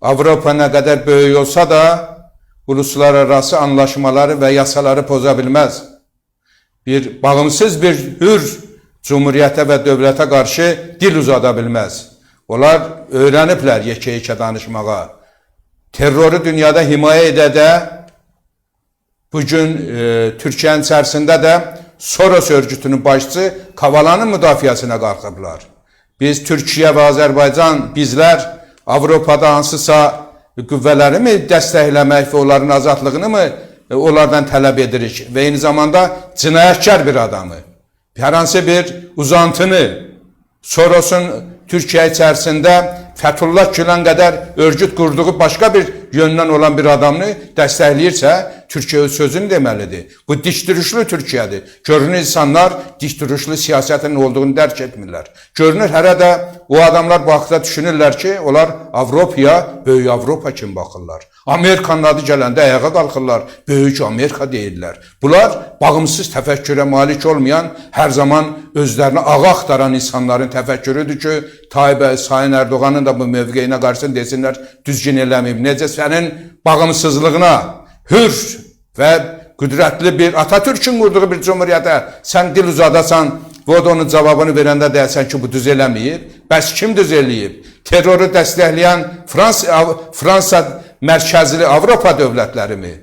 Avropa nə qədər böyük olsa da uluslararası anlaşmaları və yasaları poza bilməz. Bir bağımsız bir hür cumhuriyyətə və dövlətə qarşı dil uzada bilməz. Onlar öyrəniblər yekə-yekə danışmağa. Terroru dünyada himayə edə bugün e, Türkiyənin içərisində də Soros örgütünün başçısı Kavalanın müdafiəsinə qalxıblar. Biz Türkiyə və Azərbaycan bizlər Avropada hansısa qüvvələri mi dəstəkləmək və onların azadlığını mı e, onlardan tələb edirik? Və eyni zamanda cinayətkar bir adamı, hər hansı bir uzantını Soros'un Türkiye içerisinde Fethullah Gülen kadar örgüt kurduğu başka bir yönden olan bir adamını destekleyirse Türkiye öz sözünü demelidir. Bu dişdürüşlü Türkiye'dir. Görünür insanlar dişdürüşlü siyasetin olduğunu dərk etmirlər. Görünür hələ də o adamlar bu haqda düşünürlər ki, onlar Avropaya, böyük Avropa kimi baxırlar. Amerikanın adı gələndə ayağa qalxırlar, böyük Amerika deyirlər. Bunlar bağımsız təfəkkürə malik olmayan, hər zaman özlərini ağa axtaran insanların təfəkkürüdür ki, Tayyip Sayın Erdoğan'ın da bu mövqeyinə qarşı desinlər, düzgün eləməyib. Necə sənin bağımsızlığına, hür və qüdrətli bir Atatürk'ün qurduğu bir cumhuriyyətə sən dil uzadasan və o da onun cavabını verəndə deyəsən ki, bu düz eləməyib. Bəs kim düz eləyib? Terroru dəstəkləyən Fransa, Fransa mərkəzli Avropa dövlətləri mi?